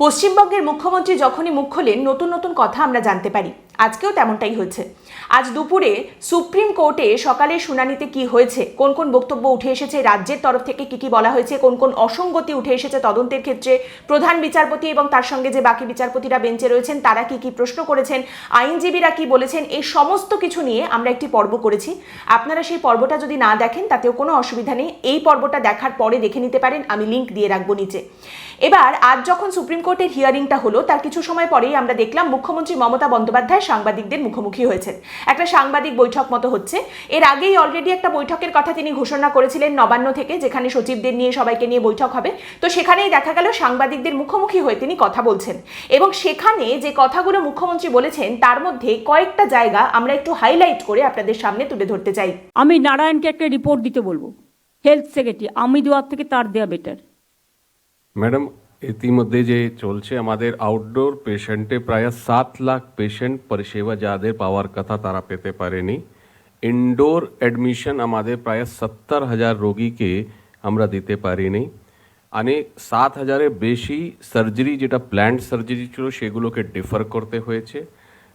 পশ্চিমবঙ্গের মুখ্যমন্ত্রী যখনই মুখ খোলেন নতুন নতুন কথা আমরা জানতে পারি। আজকেও তেমনটাই হয়েছে। আজ দুপুরে সুপ্রিম কোর্টে সকালে শুনানিতে কি হয়েছে, কোন কোন বক্তব্য উঠে এসেছে, রাজ্যের তরফ থেকে কি কি বলা হয়েছে, কোন কোন অসঙ্গতি উঠে এসেছে তদন্তের ক্ষেত্রে, প্রধান বিচারপতি এবং তার সঙ্গে যে বাকি বিচারপতিরা বেঞ্চে রয়েছেন, তারা কি কি প্রশ্ন করেছেন, আইনজীবীরা কি বলেছেন, এই সমস্ত কিছু নিয়ে আমরা একটি পর্ব করেছি। আপনারা সেই পর্বটা যদি না দেখেন, তাতেও কোনো অসুবিধা নেই। এই পর্বটা দেখার পরে দেখে নিতে পারেন, আমি লিঙ্ক দিয়ে রাখব নিচে। এবার, আজ যখন সুপ্রিম কোর্টের হিয়ারিংটা হলো, তার কিছু সময় পরেই আমরা দেখলাম মুখ্যমন্ত্রী মমতা বন্দ্যোপাধ্যায় সাংবাদিকদের মুখোমুখি হয়েছেন। একটা সাংবাদিক বৈঠক মতো হচ্ছে। এর আগেই অলরেডি একটা বৈঠকের কথা তিনি ঘোষণা করেছিলেন নবান্ন থেকে যেখানে সচিবদের নিয়ে সবাইকে নিয়ে বৈঠক হবে। তো সেখানেই দেখা গেল সাংবাদিকদের মুখোমুখি হয়ে তিনি কথা বলছেন। এবং সেখানে যে কথাগুলো মুখ্যমন্ত্রী বলেছেন তার মধ্যে কয়েকটা জায়গা আমরা একটু হাইলাইট করে আপনাদের সামনে তুলে ধরতে চাই। আমি নারায়ণকে একটা রিপোর্ট দিতে বলব। হেলথ সেক্রেটারি আমি দেওয়ার থেকে তার দেওয়া বেটার ম্যাডাম ইতিমধ্যে যে চলছে আমাদের আউটডোর পেশেন্টে প্রায় সাত লাখ পেশেন্ট পরিষেবা যাদের পাওয়ার কথা তারা পেতে পারেনি। ইনডোর অ্যাডমিশন আমাদের প্রায় সত্তর হাজার রোগীকে আমরা দিতে পারিনি। অনেক সাত হাজারের বেশি সার্জারি যেটা প্ল্যান্ট সার্জারি ছিল সেগুলোকে ডিফার করতে হয়েছে।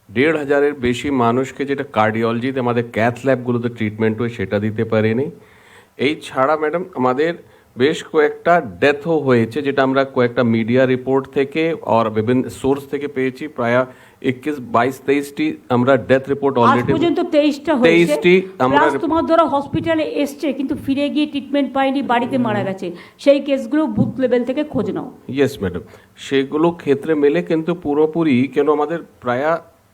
দেড় হাজারের বেশি মানুষকে যেটা কার্ডিওলজিতে আমাদের ক্যাথ ল্যাবগুলোতে ট্রিটমেন্ট হয় সেটা দিতে পারিনি। এই ছাড়া ম্যাডাম আমাদের বেশ কয়েকটা ডেথও হয়েছে যেটা আমরা কয়েকটা মিডিয়া রিপোর্ট থেকে আর বিভিন্ন সোর্স থেকে পেয়েছি। প্রায় একুশ বাইশ তেইশটি আমরা ডেথ রিপোর্ট অলরেডি পর্যন্ত তেইশটা তেইশটি আমরা তোমার ধরো হসপিটালে এসছে কিন্তু ফিরে গিয়ে ট্রিটমেন্ট পায়নি বাড়িতে মারা গেছে। সেই কেসগুলো বুথ লেভেল থেকে খোঁজ নাও। ইয়েস ম্যাডাম সেগুলো ক্ষেত্রে মেলে কিন্তু পুরোপুরি কেন আমাদের প্রায়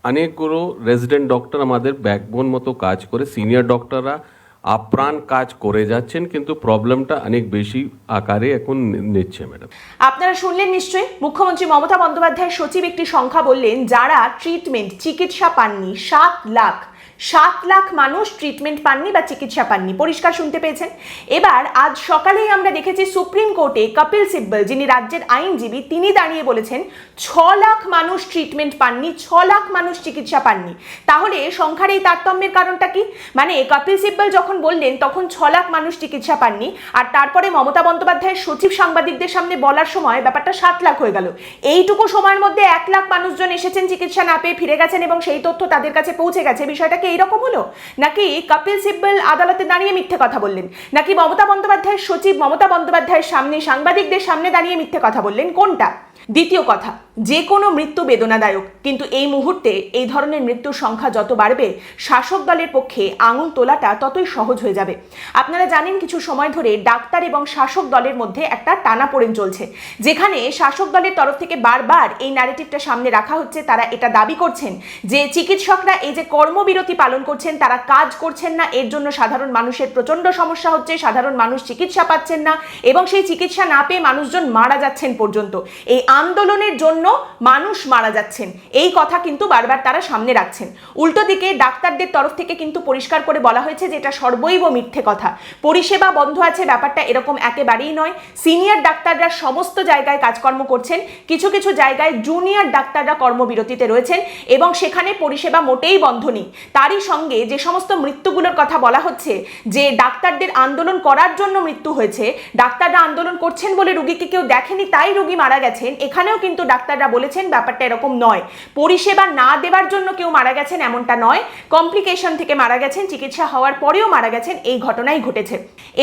অনেকগুলো রেজিডেন্ট ডক্টর আমাদের ব্যাকবোন মতো কাজ করে। সিনিয়র ডক্টররা আপ্রাণ কাজ করে যাচ্ছেন, কিন্তু প্রবলেমটা অনেক বেশি আকারে এখন নিচ্ছে ম্যাডাম। আপনারা শুনলেন নিশ্চয়ই, মুখ্যমন্ত্রী মমতা বন্দ্যোপাধ্যায়ের সচিব একটি সংখ্যা বললেন, যারা ট্রিটমেন্ট চিকিৎসা পাননি, সাত লাখ সাত লাখ মানুষ ট্রিটমেন্ট পাননি বা চিকিৎসা পাননি। পরিষ্কার শুনতে পেয়েছেন। এবার আজ সকালেই আমরা দেখেছি সুপ্রিম কোর্টে কপিল সিব্বল, যিনি রাজ্যের আইনজীবী, তিনি দাঁড়িয়ে বলেছেন, ছ লাখ মানুষ ট্রিটমেন্ট পাননি, ছ লাখ মানুষ চিকিৎসা পাননি। তাহলে সংখ্যার এই তারতম্যের কারণটা কি? মানে কপিল সিব্বল যখন বললেন, তখন ছ লাখ মানুষ চিকিৎসা পাননি, আর তারপরে মমতা বন্দ্যোপাধ্যায়ের সচিব সাংবাদিকদের সামনে বলার সময় ব্যাপারটা সাত লাখ হয়ে গেল। এইটুকু সময়ের মধ্যে এক লাখ মানুষজন এসেছেন, চিকিৎসা না পেয়ে ফিরে গেছেন, এবং সেই তথ্য তাদের কাছে পৌঁছে গেছে। বিষয়টা কি এইরকম হলো? নাকি কপিল সিব্বল আদালতে দাঁড়িয়ে মিথ্যে কথা বললেন? নাকি মমতা বন্দ্যোপাধ্যায়ের সচিব মমতা বন্দ্যোপাধ্যায়ের সামনে সাংবাদিকদের সামনে দাঁড়িয়ে মিথ্যে কথা বললেন? কোনটা? দ্বিতীয় কথা যে কোনো মৃত্যু বেদনাদায়ক। কিন্তু এই মুহূর্তে এই ধরনের মৃত্যুর সংখ্যা যত বাড়বে, শাসক দলের পক্ষে আঙুল তোলাটা ততই সহজ হয়ে যাবে। আপনারা জানেন কিছু সময় ধরে ডাক্তার এবং শাসক দলের মধ্যে একটা টানাপোড়েন চলছে, যেখানে শাসক দলের তরফ থেকে বারবার এই ন্যারেটিভটা সামনে রাখা হচ্ছে, তারা এটা দাবি করছেন যে চিকিৎসকরা এই যে কর্মবিরতি পালন করছেন, তারা কাজ করছেন না, এর জন্য সাধারণ মানুষের প্রচণ্ড সমস্যা হচ্ছে, সাধারণ মানুষ চিকিৎসা পাচ্ছেন না এবং সেই চিকিৎসা না পেয়ে মানুষজন মারা যাচ্ছেন পর্যন্ত। এই আন্দোলনের জন্য মানুষ মারা যাচ্ছেন। এই কথা কিন্তু বারবার তারা সামনে রাখছেন। উল্টো দিকে ডাক্তারদের তরফ থেকে কিন্তু পরিষ্কার করে বলা হয়েছে যে এটা সর্বৈব মিথ্যে কথা। পরিষেবা বন্ধ আছে, ব্যাপারটা এরকম একেবারেই নয়। সিনিয়র ডাক্তাররা সমস্ত জায়গায় কাজকর্ম করছেন। কিছু কিছু জায়গায় জুনিয়র ডাক্তাররা কর্মবিরতিতে রয়েছেন এবং সেখানে পরিষেবা মোটেই বন্ধ নেই। তারই সঙ্গে যে সমস্ত মৃত্যুগুলোর কথা বলা হচ্ছে, যে ডাক্তারদের আন্দোলন করার জন্য মৃত্যু হয়েছে, ডাক্তাররা আন্দোলন করছেন বলে রুগীকে কেউ দেখেনি, তাই রুগী মারা গেছেন, এখানেও কিন্তু ডাক্তাররা বলেছেন ব্যাপারটা এরকম নয়। পরিষেবা না দেওয়ার জন্য কেউ মারা গেছেন এমনটা নয়। কমপ্লিকেশন থেকে মারা গেছেন, চিকিৎসা হওয়ার পরেও মারা গেছেন, এই ঘটনাই ঘটেছে।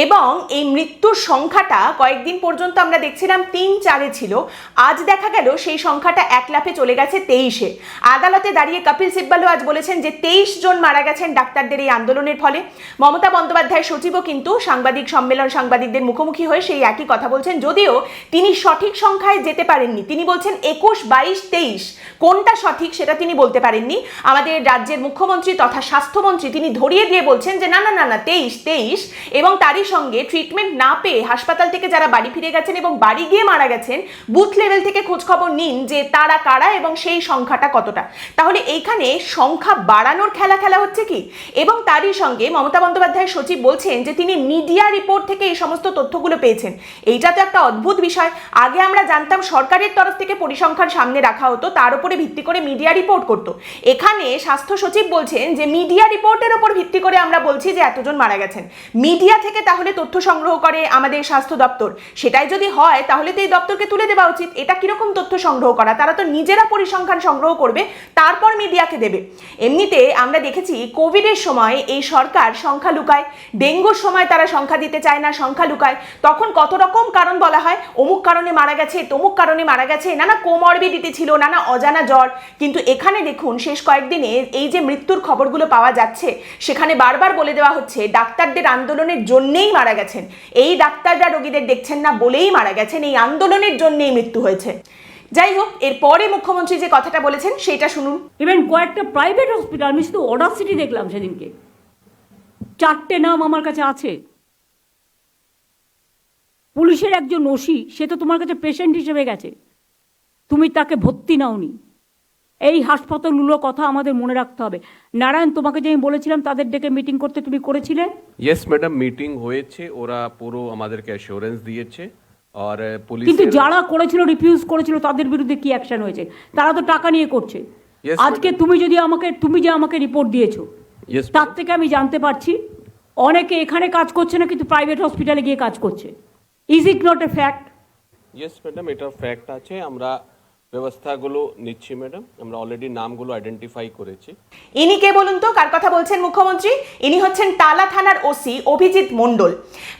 এবং এই মৃত্যুর সংখ্যাটা কয়েকদিন পর্যন্ত আমরা দেখছিলাম তিন চারে ছিল। আজ দেখা গেল সেই সংখ্যাটা এক লাফে চলে গেছে তেইশে। আদালতে দাঁড়িয়ে কপিল সিব্বালও আজ বলেছেন যে তেইশ জন মারা গেছেন ডাক্তারদের এই আন্দোলনের ফলে। মমতা বন্দ্যোপাধ্যায় সচিবও কিন্তু সাংবাদিক সম্মেলন সাংবাদিকদের মুখোমুখি হয়ে সেই একই কথা বলছেন, যদিও তিনি সঠিক সংখ্যায় যেতে পারেননি। তিনি বলছেন একুশ, বাইশ, তেইশ। কোনটা সঠিক সেটা তিনি বলতে পারেননি। আমাদের রাজ্যের মুখ্যমন্ত্রী তথা স্বাস্থ্যমন্ত্রী তিনি ধরিয়ে দিয়ে বলছেন যে, না না না না, তেইশ তেইশ। এবং তারই সঙ্গে ট্রিটমেন্ট না পেয়ে হাসপাতাল থেকে যারা বাড়ি ফিরে গেছেন এবং বাড়ি গিয়ে মারা গেছেন বুথ লেভেল থেকে খোঁজখবর নিন যে তারা কারা এবং সেই সংখ্যাটা কতটা। তাহলে এইখানে সংখ্যা বাড়ানোর খেলা খেলা হচ্ছে কি? এবং তারই সঙ্গে মমতা বন্দ্যোপাধ্যায় সচিব বলছেন যে, তিনি মিডিয়া রিপোর্ট থেকে এই সমস্ত তথ্যগুলো পেয়েছেন। এইটা তো একটা অদ্ভুত বিষয়। আগে আমরা জানতাম সরকারের তরফ থেকে পরিসংখ্যান সামনে রাখা হতো, তার উপরে ভিত্তি করে মিডিয়া রিপোর্ট করতো। এখানে স্বাস্থ্য সচিব বলছেন যে মিডিয়া রিপোর্টের উপর ভিত্তি করে আমরা বলছি যে, এতজন মারা গেছেন। মিডিয়া থেকে তাহলে তথ্য সংগ্রহ করে আমাদের স্বাস্থ্য দপ্তর। সেটাই যদি হয়, তাহলে তো এই দপ্তরকে তুলে দেওয়া উচিত। এটা কীরকম তথ্য সংগ্রহ করা? তারা তো নিজেরা পরিসংখ্যান সংগ্রহ করবে, তারপর মিডিয়াকে দেবে। এমনিতে আমরা দেখেছি কোভিডের সময় এই সরকার সংখ্যা লুকায়, ডেঙ্গুর সময় তারা সংখ্যা দিতে চায় না, সংখ্যা লুকায়। তখন কত রকম কারণ বলা হয়? অমুক কারণে মারা গেছে, তমুক কারণে মারা গেছে, নানা কোমরবিডিটি ছিল নানা অজানা জ্বর। কিন্তু এখানে দেখুন, শেষ কয়েকদিনে এই যে মৃত্যুর খবরগুলো পাওয়া যাচ্ছে, সেখানে বারবার বলে দেওয়া হচ্ছে, ডাক্তারদের আন্দোলনের জন্যেই মারা গেছেন। এই ডাক্তাররা রোগীদের দেখছেন না বলেই মারা গেছেন, এই আন্দোলনের জন্যেই মৃত্যু হয়েছে। যাই হোক এরপরে মুখ্যমন্ত্রী যে কথাটা বলেছেন, সেটা শুনুন। ইভেন কয়েকটা প্রাইভেট হসপিটাল আমি শুধু অর্ডার সিটি দেখলাম সেদিনকে। চারটে নাম আমার কাছে আছে। পুলিশের একজন ওসি, সে তো তোমার কাছে পেশেন্ট হিসেবে গেছে। তুমি তাকে ভর্তি নাওনি। এই হাসপাতালগুলোর কথা আমাদের মনে রাখতে হবে। নারায়ণ তোমাকে যে আমি বলেছিলাম তাদের ডেকে মিটিং করতে তুমি করেছিলে? ইয়েস ম্যাডাম মিটিং হয়েছে। ওরা পুরো আমাদেরকে অ্যাসিওরেন্স দিয়েছে। আর পুলিশ কিন্তু যারা করেছিল রিফিউজ করেছিল তাদের বিরুদ্ধে কি অ্যাকশন হয়েছে? তারা তো টাকা নিয়ে করছে। আজকে তুমি যদি আমাকে তুমি যে আমাকে রিপোর্ট দিয়েছ তার থেকে আমি জানতে পারছি অনেকে এখানে কাজ করছে না কিন্তু প্রাইভেট হসপিটালে গিয়ে কাজ করছে। Is it not a fact yes madam এটা ফ্যাক্ট আছে। আমরা ব্যবস্থাগুলো নিচ্ছি, ম্যাডাম। আমরা অলরেডি নামগুলো আইডেন্টিফাই করেছি। ইনি কে বলুন তো? কার কথা বলছেন মুখ্যমন্ত্রী? ইনি হচ্ছেন টালা থানার ওসি অভিজিৎ মণ্ডল।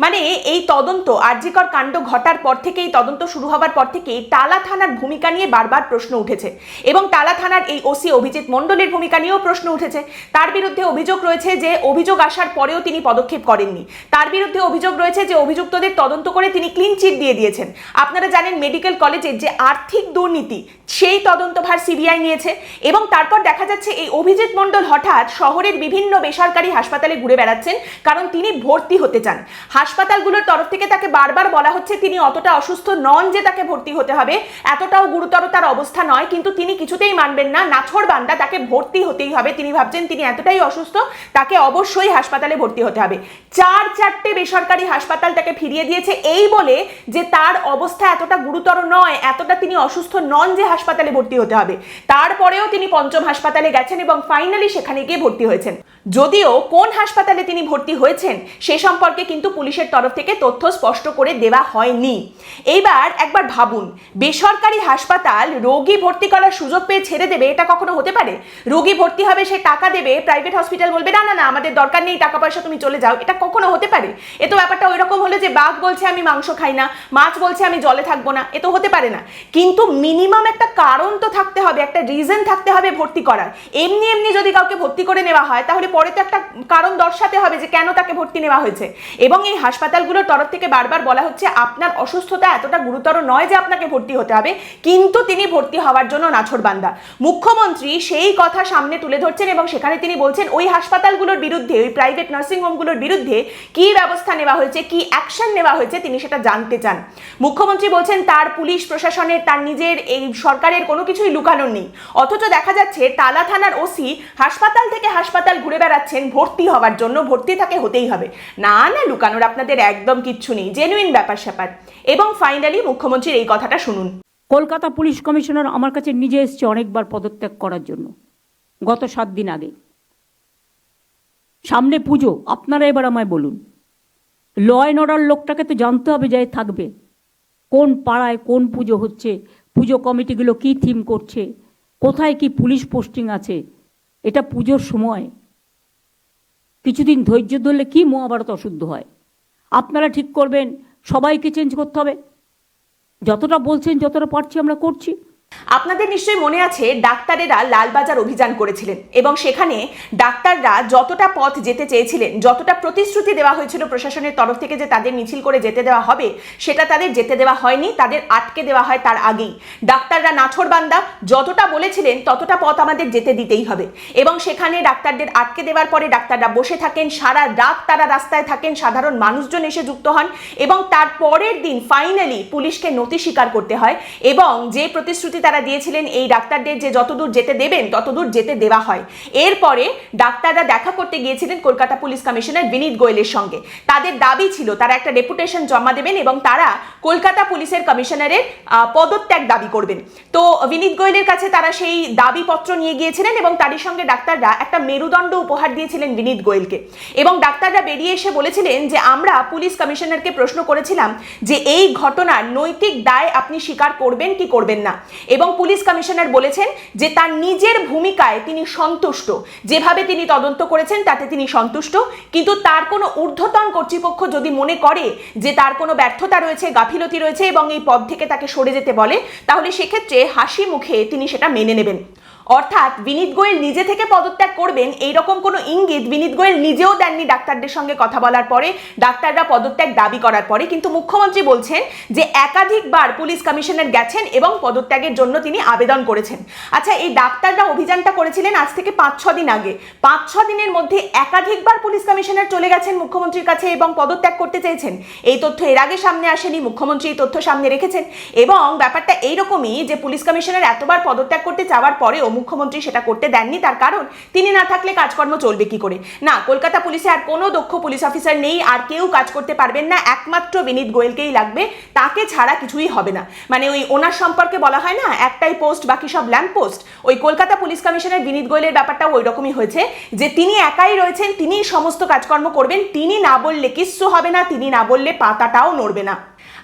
মানে এই তদন্ত আরজিকর কাণ্ড ঘটার পর থেকে এই তদন্ত শুরু হবার পর থেকেই টালা থানার ভূমিকা নিয়ে বারবার প্রশ্ন উঠেছে। এবং টালা থানার এই ওসি অভিজিৎ মণ্ডলের ভূমিকা নিয়েও প্রশ্ন উঠেছে। তার বিরুদ্ধে অভিযোগ রয়েছে যে, অভিযোগ আসার পরেও তিনি পদক্ষেপ করেননি। তার বিরুদ্ধে অভিযোগ রয়েছে যে, অভিযুক্তদের তদন্ত করে তিনি ক্লিন চিট দিয়ে দিয়েছেন। আপনারা জানেন মেডিকেল কলেজের যে আর্থিক দুর্নীতি সেই তদন্তভার সিবিআই নিয়েছে এবং তারপর দেখা যাচ্ছে এই অভিজিৎ মণ্ডল হঠাৎ শহরের বিভিন্ন বেসরকারি হাসপাতালে ঘুরে বেড়াচ্ছেন, কারণ তিনি ভর্তি হতে চান। হাসপাতালগুলোর তরফ থেকে তাকে বারবার বলা হচ্ছে তিনি অতটা অসুস্থ নন যে তাকে ভর্তি হতে হবে। এতটাও গুরুতর তার অবস্থা নয়, কিন্তু তিনি কিছুতেই মানবেন না। নাছড় বান্দা তাকে ভর্তি হতেই হবে। তিনি ভাবছেন তিনি এতটাই অসুস্থ, তাকে অবশ্যই হাসপাতালে ভর্তি হতে হবে। চার চারটে বেসরকারি হাসপাতাল তাকে ফিরিয়ে দিয়েছে এই বলে যে তার অবস্থা এতটা গুরুতর নয়, এতটা তিনি অসুস্থ নন যে হাসপাতালে ভর্তি হতে হবে। তারপরেও তিনি পঞ্চম হাসপাতালে গেছেন এবং ফাইনালি সেখানে গিয়ে ভর্তি হয়েছেন। যদিও কোন হাসপাতালে তিনি ভর্তি হয়েছেন সে সম্পর্কে কিন্তু পুলিশের তরফ থেকে তথ্য স্পষ্ট করে দেওয়া হয়নি। এইবার একবার ভাবুন, বেসরকারি হাসপাতাল রোগী ভর্তি করার সুযোগ পেয়ে ছেড়ে দেবে, এটা কখনো হতে পারে? রোগী ভর্তি হবে, সে টাকা দেবে প্রাইভেট হসপিটাল বলবে, না না না, আমাদের দরকার নেই, টাকা পয়সা তুমি চলে যাও। এটা কখনো হতে পারে? এ তো ব্যাপারটা ওই রকম হলো যে বাঘ বলছে, আমি মাংস খাই না। মাছ বলছে, আমি জলে থাকব না। এ তো হতে পারে না। কিন্তু মিনিমাম একটা কারণ তো থাকতে হবে, একটা রিজন থাকতে হবে ভর্তি করার। এমনি এমনি যদি কাউকে ভর্তি করে নেওয়া হয়, তাহলে পরে তো একটা কারণ দর্শাতে হবে যে কেন তাকে ভর্তি নেওয়া হয়েছে। এবং এই হাসপাতালগুলোর তরফ থেকে বারবার বলা হচ্ছে আপনার অসুস্থতা এতটা গুরুতর নয় যে আপনাকে ভর্তি হতে হবে, কিন্তু তিনি ভর্তি হওয়ার জন্য নাছরবান্দা মুখ্যমন্ত্রী সেই কথা সামনে তুলে ধরছেন এবং সেখানে তিনি বলছেন, ওই হাসপাতালগুলোর বিরুদ্ধে, ওই প্রাইভেট নার্সিং হোমগুলোর বিরুদ্ধে কি ব্যবস্থা নেওয়া হয়েছে, কি অ্যাকশন নেওয়া হয়েছে তিনি সেটা জানতে চান। মুখ্যমন্ত্রী বলছেন, তার পুলিশ প্রশাসনের তার নিজের এই সরকারের কোনো কিছুই লুকানোর নেই। অথচ দেখা যাচ্ছে, তালা থানার ওসি হাসপাতাল থেকে হাসপাতাল ঘুরে বেড়াচ্ছেন, ভর্তি হওয়ার জন্য ভর্তি তাকে হতেই হবে। না না, লুকানোর আপনাদের একদম কিচ্ছু নেই জেনুইন ব্যাপার স্যাপার। এবং ফাইনালি মুখ্যমন্ত্রীর এই কথাটা শুনুন। কলকাতা পুলিশ কমিশনার আমার কাছে নিজে এসছে অনেকবার পদত্যাগ করার জন্য, গত সাত দিন আগে। সামনে পুজো, আপনারা এবার আমায় বলুন। ল অ্যান্ড অর্ডার লোকটাকে তো জানতে হবে যে থাকবে। কোন পাড়ায় কোন পুজো হচ্ছে, পুজো কমিটিগুলো কি থিম করছে, কোথায় কি পুলিশ পোস্টিং আছে, এটা পুজোর সময় কিছুদিন ধৈর্য ধরলে কি মহাভারত অশুদ্ধ হয়? আপনারা ঠিক করবেন, সবাইকে চেঞ্জ করতে হবে। যতটা বলছেন, যতটা পারছি আমরা করছি। আপনাদের নিশ্চয়ই মনে আছে, ডাক্তারেরা লালবাজার অভিযান করেছিলেন এবং সেখানে ডাক্তাররা যতটা পথ যেতে চেয়েছিলেন, যতটা প্রতিশ্রুতি দেওয়া হয়েছিল প্রশাসনের তরফ থেকে যে তাদের মিছিল করে যেতে দেওয়া হবে, সেটা তাদের যেতে দেওয়া হয়নি, তাদের আটকে দেওয়া হয় তার আগেই। ডাক্তাররা নাছরবান্দা যতটা বলেছিলেন, ততটা পথ আমাদের যেতে দিতেই হবে। এবং সেখানে ডাক্তারদের আটকে দেওয়ার পরে ডাক্তাররা বসে থাকেন, সারা রাত তারা রাস্তায় থাকেন, সাধারণ মানুষজন এসে যুক্ত হন এবং তার পরের দিন ফাইনালি পুলিশকে নথি স্বীকার করতে হয় এবং যে প্রতিশ্রুতি তারা দিয়েছিলেন এই ডাক্তারদের যে যতদূর যেতে দেবেন, ততদূর যেতে দেওয়া হয়। এরপরে ডাক্তাররা দেখা করতে গিয়েছিলেন কলকাতা পুলিশ কমিশনার বিনীত গোয়েলের সঙ্গে। তাদের দাবি ছিল, তারা একটা ডেপুটেশন জমা দেবেন এবং তারা কলকাতা পুলিশের কমিশনারের পদত্যাগ দাবি করবেন। তো বিনীত গোয়েলের কাছে তারা সেই দাবিপত্র নিয়ে গিয়েছিলেন এবং তারই সঙ্গে ডাক্তাররা একটা মেরুদণ্ড উপহার দিয়েছিলেন বিনীত গোয়েলকে। এবং ডাক্তাররা বেরিয়ে এসে বলেছিলেন যে, আমরা পুলিশ কমিশনারকে প্রশ্ন করেছিলাম যে, এই ঘটনার নৈতিক দায় আপনি স্বীকার করবেন কি করবেন না? এবং পুলিশ কমিশনার বলেছেন যে তার নিজের ভূমিকায় তিনি সন্তুষ্ট। যেভাবে তিনি তদন্ত করেছেন, তাতে তিনি সন্তুষ্ট। কিন্তু তার কোনো ঊর্ধ্বতন কর্তৃপক্ষ যদি মনে করে যে তার কোনো ব্যর্থতা রয়েছে, গাফিলতি রয়েছে এবং এই পদ থেকে তাকে সরে যেতে বলে, তাহলে সেক্ষেত্রে হাসি মুখে তিনি সেটা মেনে নেবেন। অর্থাৎ বিনীত গোয়েল নিজে থেকে পদত্যাগ করবেন এই রকম কোনো ইঙ্গিত বিনীত গোয়েল নিজেও দেননি ডাক্তারদের সঙ্গে কথা বলার পরে। ডাক্তাররা পদত্যাগ দাবি করার পরে, কিন্তু মুখ্যমন্ত্রী বলছেন যে একাধিকবার পুলিশ কমিশনার গেছেন এবং পদত্যাগের জন্য তিনি আবেদন করেছেন। আচ্ছা এই ডাক্তাররা অভিযানটা করেছিলেন আজ থেকে পাঁচ, ছ দিন আগে। পাঁচ, ছ দিনের মধ্যে একাধিকবার পুলিশ কমিশনার চলে গেছেন মুখ্যমন্ত্রীর কাছে এবং পদত্যাগ করতে চেয়েছেন। এই তথ্য এর আগে সামনে আসেনি, মুখ্যমন্ত্রী এই তথ্য সামনে রেখেছেন। এবং ব্যাপারটা এইরকমই যে পুলিশ কমিশনার এতবার পদত্যাগ করতে চাওয়ার পরেও মুখ্যমন্ত্রী সেটা করতে দেননি, তার কারণ তিনি না থাকলে কাজকর্ম চলবে কি করে? না, কলকাতা পুলিশে আর কোনো দক্ষ পুলিশ অফিসার নেই, আর কেউ কাজ করতে পারবেন না, একমাত্র বিনীত গোয়েলকেই লাগবে, তাকে ছাড়া কিছুই হবে না। মানে ওই ওনার সম্পর্কে বলা হয় না, একটাই পোস্ট, বাকি সব ল্যাম্প পোস্ট। ওই কলকাতা পুলিশ কমিশনের বিনীত গোয়েলের ব্যাপারটাও ওই রকমই হয়েছে, যে তিনি একাই রয়েছেন, তিনিই সমস্ত কাজকর্ম করবেন, তিনি না বললে কিচ্ছু হবে না, তিনি না বললে পাতাটাও নড়বে না।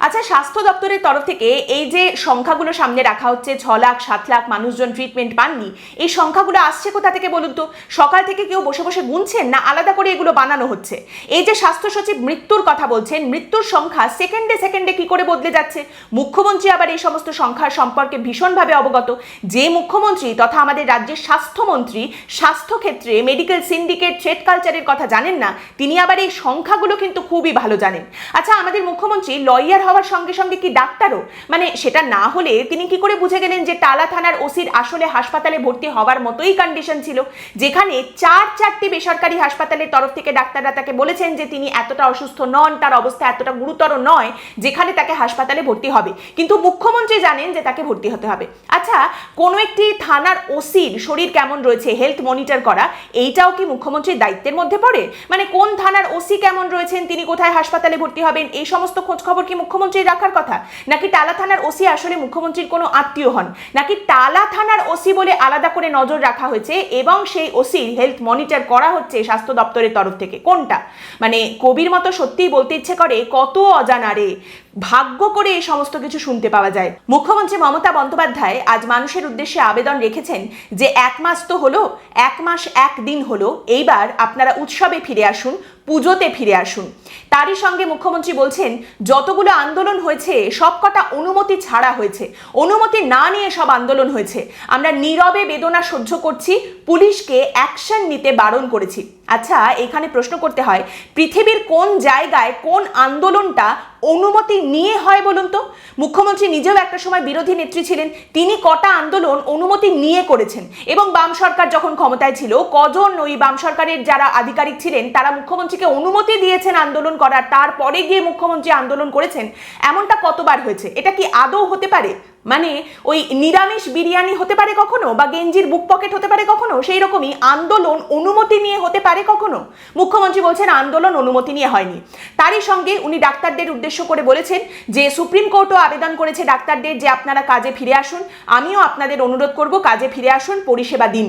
আচ্ছা স্বাস্থ্য দপ্তরের তরফ থেকে এই যে সংখ্যাগুলো সামনে রাখা হচ্ছে, ছ লাখ, সাত লাখ মানুষজন ট্রিটমেন্ট পাননি, এই সংখ্যাগুলো আসছে কোথা থেকে বলুন তো? সকাল থেকে কেউ বসে বসে গুনছেন না আলাদা করে এগুলো বানানো হচ্ছে? এই যে স্বাস্থ্য সচিব মৃত্যুর কথা বলছেন, মৃত্যুর সংখ্যা সেকেন্ডে সেকেন্ডে কি করে বদলে যাচ্ছে? মুখ্যমন্ত্রী আবার এই সমস্ত সংখ্যার সম্পর্কে ভীষণভাবে অবগত। যে মুখ্যমন্ত্রী তথা আমাদের রাজ্যের স্বাস্থ্যমন্ত্রী, স্বাস্থ্যক্ষেত্রে মেডিকেল সিন্ডিকেট ট্রেড কালচারের কথা জানেন না, তিনি আবার এই সংখ্যাগুলো কিন্তু খুবই ভালো জানেন। আচ্ছা আমাদের মুখ্যমন্ত্রী লয়ার হওয়ার সঙ্গে সঙ্গে কি ডাক্তারও? মানে সেটা না হলে তিনি কি করে বুঝে গেলেন যে টালা থানার ওসির আসলে হাসপাতালে ভর্তি হওয়ার মতোই কন্ডিশন ছিল? যেখানে চার চারটি বেসরকারি হাসপাতালের তরফ থেকে ডাক্তাররা তাকে বলেছেন যে তিনি এতটা অসুস্থ নন, তার অবস্থা এতটা গুরুতর নয়, যেখানে তাকে হাসপাতালে ভর্তি হবে। কিন্তু মুখ্যমন্ত্রী জানেন যে তাকে ভর্তি হতে হবে। আচ্ছা কোনো একটি থানার ওসির শরীর কেমন রয়েছে হেলথ মনিটর করা, এইটাও কি মুখ্যমন্ত্রীর দায়িত্বের মধ্যে পড়ে? মানে কোন থানার ওসি কেমন রয়েছেন, তিনি কোথায় হাসপাতালে ভর্তি হবেন, এই সমস্ত খোঁজ খবর কি মুখ্যমন্ত্রীর রাখার কথা? নাকি টালা থানার ওসি আসলে মুখ্যমন্ত্রীর কোনো আত্মীয় হন? নাকি টালা থানার ওসি বলে আলাদা করে নজর রাখা হয়েছে এবং সেই ওসির হেলথ মনিটর করা হচ্ছে স্বাস্থ্য দপ্তরের তরফ থেকে? কোনটা? মানে কবির মতো সত্যিই বলতে ইচ্ছে করে কত অজানারে ভাগ্য করে এই সমস্ত কিছু শুনতে পাওয়া যায়। মুখ্যমন্ত্রী মমতা বন্দ্যোপাধ্যায় আজ মানুষের উদ্দেশ্যে আবেদন রেখেছেন যে এক মাস তো হলো, এক মাস এক দিন হলো, এইবার আপনারা উৎসবে ফিরে আসুন, পুজোতে ফিরে আসুন। তারই সঙ্গে মুখ্যমন্ত্রী বলছেন, যতগুলো আন্দোলন হয়েছে, সবকটা অনুমতি ছাড়া হয়েছে। অনুমতি না নিয়ে সব আন্দোলন হয়েছে। আমরা নীরবে বেদনা সহ্য করছি, পুলিশকে অ্যাকশন নিতে বারণ করেছি। আচ্ছা এখানে প্রশ্ন করতে হয়, পৃথিবীর কোন জায়গায় কোন আন্দোলনটা অনুমতি নিয়ে হয় বলুন তো? মুখ্যমন্ত্রী নিজেও একটা সময় বিরোধী নেত্রী ছিলেন, তিনি কটা আন্দোলন অনুমতি নিয়ে করেছেন। এবং বাম সরকার যখন ক্ষমতায় ছিল, কজন ওই বাম সরকারের যারা আধিকারিক ছিলেন, তারা মুখ্যমন্ত্রীকে অনুমতি দিয়েছেন আন্দোলন করার, তারপরে গিয়ে মুখ্যমন্ত্রী আন্দোলন করেছেন, এমনটা কতবার হয়েছে? এটা কি আদৌ হতে পারে? মানে ওই নিরামিষ বিরিয়ানি হতে পারে কখনো বা গেঞ্জির বুক পকেট হতে পারে কখনো? সেই রকমই আন্দোলন অনুমতি নিয়ে হতে পারে কখনো? মুখ্যমন্ত্রী বলছেন আন্দোলন অনুমতি নিয়ে হয়নি। তারই সঙ্গে উনি ডাক্তারদের উদ্দেশ্য করে বলেছেন যে সুপ্রিম কোর্টও আবেদন করেছে ডাক্তারদের যে আপনারা কাজে ফিরে আসুন। আমিও আপনাদের অনুরোধ করব কাজে ফিরে আসুন, পরিষেবা দিন।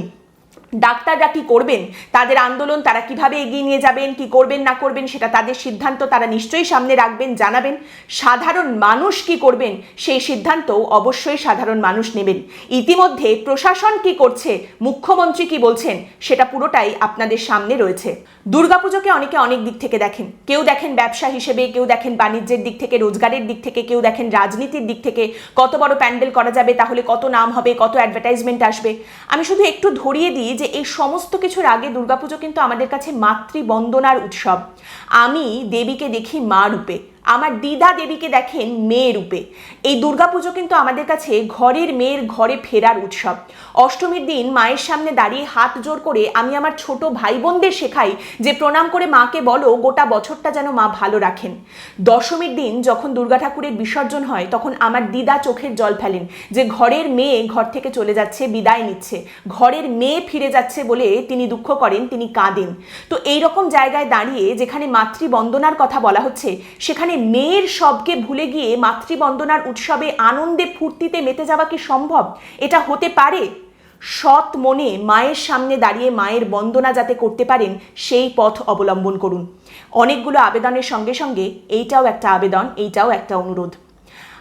ডাক্তাররা কি করবেন? তাদের আন্দোলন তারা কীভাবে এগিয়ে নিয়ে যাবেন? কি করবেন, না করবেন? সেটা তাদের সিদ্ধান্ত তারা নিশ্চয়ই সামনে রাখবেন, জানাবেন। সাধারণ মানুষ কি করবেন? সেই সিদ্ধান্ত অবশ্যই সাধারণ মানুষ নেবেন। ইতিমধ্যে প্রশাসন কি করছে? মুখ্যমন্ত্রী কি বলছেন? সেটা পুরোটাই আপনাদের সামনে রয়েছে। দুর্গাপুজোকে অনেকে অনেক দিক থেকে দেখেন। কেউ দেখেন ব্যবসা হিসেবে, কেউ দেখেন বাণিজ্যের দিক থেকে, রোজগারের দিক থেকে, কেউ দেখেন রাজনীতির দিক থেকে। কত বড় প্যান্ডেল করা যাবে, তাহলে কত নাম হবে, কত অ্যাডভার্টাইজমেন্ট আসবে। আমি শুধু একটু ধরিয়ে দিই যে এই সমস্ত কিছুর আগে দুর্গাপুজো কিন্তু আমাদের কাছে মাতৃবন্দনার উৎসব। আমি দেবীকে দেখি মা রূপে। আমার দিদা দেবীকে দেখেন মেয়ে রূপে। এই দুর্গাপুজো কিন্তু আমাদের কাছে ঘরের মেয়ের ঘরে ফেরার উৎসব। অষ্টমীর দিন মায়ের সামনে দাঁড়িয়ে হাত জোর করে আমি আমার ছোট ভাই বোনদের শেখাই যে প্রণাম করে মাকে বলো গোটা বছরটা যেন মা ভালো রাখেন। দশমীর দিন যখন দুর্গা ঠাকুরের বিসর্জন হয়, তখন আমার দিদা চোখের জল ফেলেন যে ঘরের মেয়ে ঘর থেকে চলে যাচ্ছে, বিদায় নিচ্ছে। ঘরের মেয়ে ফিরে যাচ্ছে বলে তিনি দুঃখ করেন, তিনি কাঁদেন। তো এই রকম জায়গায় দাঁড়িয়ে যেখানে মাতৃবন্দনার কথা বলা হচ্ছে, সেখানে মেয়ের সবকে ভুলে গিয়ে মাতৃবন্দনার উৎসবে আনন্দে ফুর্তিতে মেতে যাওয়া কি সম্ভব? এটা হতে পারে? সৎ মনে মায়ের সামনে দাঁড়িয়ে মায়ের বন্দনা যাতে করতে পারেন, সেই পথ অবলম্বন করুন। অনেকগুলো আবেদনের সঙ্গে সঙ্গে এইটাও একটা আবেদন, এইটাও একটা অনুরোধ।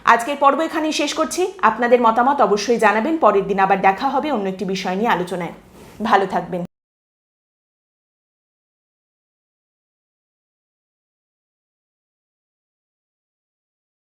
আজকের পর্ব এখানেই শেষ করছি। আপনাদের মতামত অবশ্যই জানাবেন। পরের দিন আবার দেখা হবে অন্য একটি বিষয় নিয়ে আলোচনায়। ভালো থাকবেন।